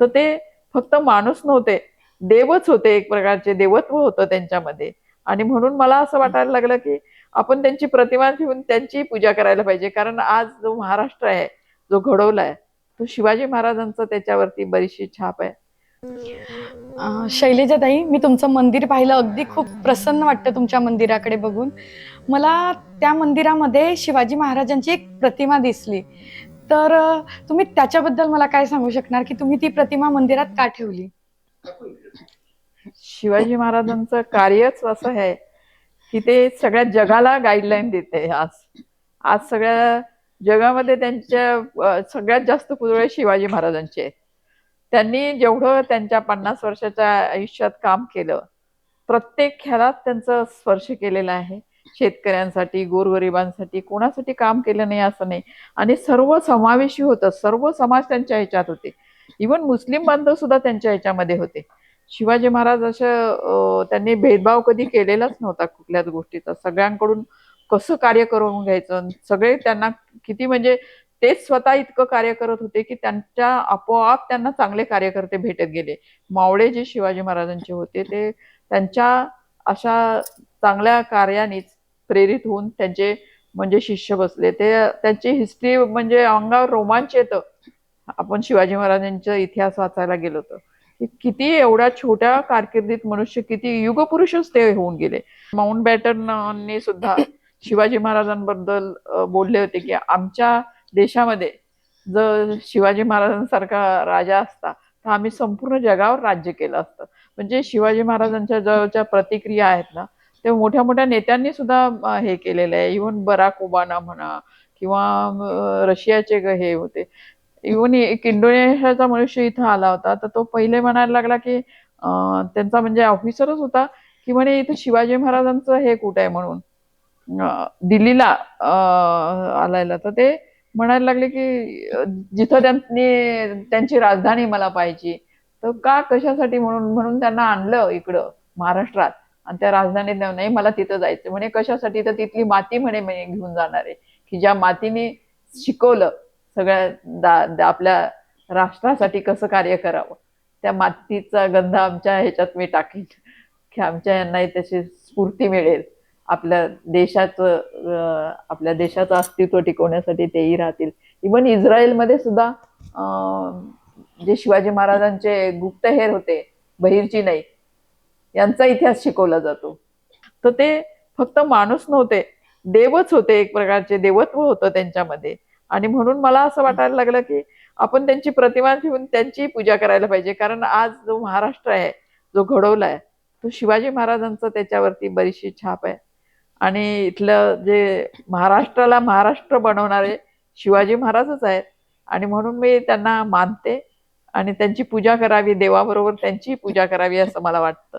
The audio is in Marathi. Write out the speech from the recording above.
तर ते फक्त माणूस नव्हते. देवच होते एक प्रकारचे देवत्व होतं त्यांच्यामध्ये. आणि म्हणून मला असं वाटायला लागलं की आपण त्यांची प्रतिमा ठेवून त्यांची पूजा करायला पाहिजे. कारण आज जो महाराष्ट्र आहे जो घडवलाय तो शिवाजी महाराजांचा त्याच्यावरती बरीचशी छाप आहे. अं, शैलजाताई मी तुमचं मंदिर पाहिलं. अगदी खूप प्रसन्न वाटतं तुमच्या मंदिराकडे बघून. मला त्या मंदिरामध्ये शिवाजी महाराजांची एक प्रतिमा दिसली. तर तुम्ही त्याच्याबद्दल मला काय सांगू शकणार की तुम्ही ती प्रतिमा मंदिरात का ठेवली? शिवाजी महाराजांचं कार्यच असं आहे की ते सगळ्या जगाला गाईडलाईन देते आज. आज सगळ्या जगामध्ये त्यांच्या सगळ्यात जास्त पुतळे शिवाजी महाराजांचे आहेत. त्यांनी जेवढं त्यांच्या पन्नास वर्षाच्या आयुष्यात काम केलं प्रत्येक खेळात त्यांचं स्पर्श केलेला आहे. शेतकऱ्यांसाठी गोरगरिबांसाठी कोणासाठी काम केलं नाही असं नाही. आणि सर्व समावेशी होतं. सर्व समाज त्यांच्या ह्याच्यात होते. इवन मुस्लिम बांधव सुद्धा त्यांच्या ह्याच्यामध्ये होते. शिवाजी महाराज असं त्यांनी भेदभाव कधी केलेलाच नव्हता कुठल्याच गोष्टीचा. सगळ्यांकडून कसं कार्य करून घ्यायचं? सगळे त्यांना किती म्हणजे तेच स्वतः इतकं कार्य करत होते की त्यांच्या आपोआप त्यांना चांगले कार्यकर्ते भेटत गेले. मावळे जे शिवाजी महाराजांचे होते ते त्यांच्या अशा चांगल्या कार्यानेच प्रेरित होऊन त्यांचे म्हणजे शिष्य बसले. ते त्यांची हिस्ट्री म्हणजे अंगावर रोमांच येतं. आपण शिवाजी महाराजांचा इतिहास वाचायला गेलो तर की किती एवढ्या छोट्या कारकिर्दीत मनुष्य किती युगपुरुषच ते होऊन गेले. माउंट बॅटनने सुद्धा शिवाजी महाराजांबद्दल बोलले होते की आमच्या देशामध्ये जर शिवाजी महाराजांसारखा राजा असता तर आम्ही संपूर्ण जगावर राज्य केलं असतं. म्हणजे शिवाजी महाराजांच्या जवळच्या प्रतिक्रिया आहेत ना ते मोठ्या मोठ्या नेत्यांनी सुद्धा हे केलेलं आहे. इव्हन बराक ओबामा म्हणा किंवा रशियाचे हे होते. इव्हन एक इंडोनेशियाचा मनुष्य इथं आला होता तर तो पहिले म्हणायला लागला की त्यांचा म्हणजे ऑफिसरच होता की म्हणे इथं शिवाजी महाराजांचं हे कुठं आहे म्हणून? दिल्लीला आलायला. तर ते म्हणायला लागले की जिथं त्यांनी त्यांची राजधानी मला पाहिजे. तर का कशासाठी म्हणून म्हणून त्यांना आणलं इकडं महाराष्ट्रात? आणि त्या राजधानीत नेऊन, नाही मला तिथं जायचं म्हणे कशासाठी? तर तिथली माती म्हणे घेऊन जाणार आहे. की ज्या मातीने शिकवलं सगळ्या दा, दा- आपल्या राष्ट्रासाठी कसं कार्य करावं त्या मातीचा गंध आमच्या ह्याच्यात मी टाकेन की आमच्या यांनाही त्याची स्फूर्ती मिळेल. आपल्या देशाचं आपल्या देशाचं अस्तित्व टिकवण्यासाठी तेही राहतील. इवन इस्रायलमध्ये सुद्धा जे शिवाजी महाराजांचे गुप्तहेर होते बहिरची नाही यांचा इतिहास शिकवला जातो. तर ते फक्त माणूस नव्हते देवच होते एक प्रकारचे देवत्व होतं त्यांच्यामध्ये. आणि म्हणून मला असं वाटायला लागलं की आपण त्यांची प्रतिमा ठेवून त्यांची पूजा करायला पाहिजे. कारण आज जो महाराष्ट्र आहे जो घडवला आहे तो शिवाजी महाराजांचा त्याच्यावरती बरीचशी छाप आहे. आणि इथलं जे महाराष्ट्राला महाराष्ट्र बनवणारे शिवाजी महाराजच आहेत. आणि म्हणून मी त्यांना मानते आणि त्यांची पूजा करावी देवाबरोबर त्यांची पूजा करावी असं मला वाटतं.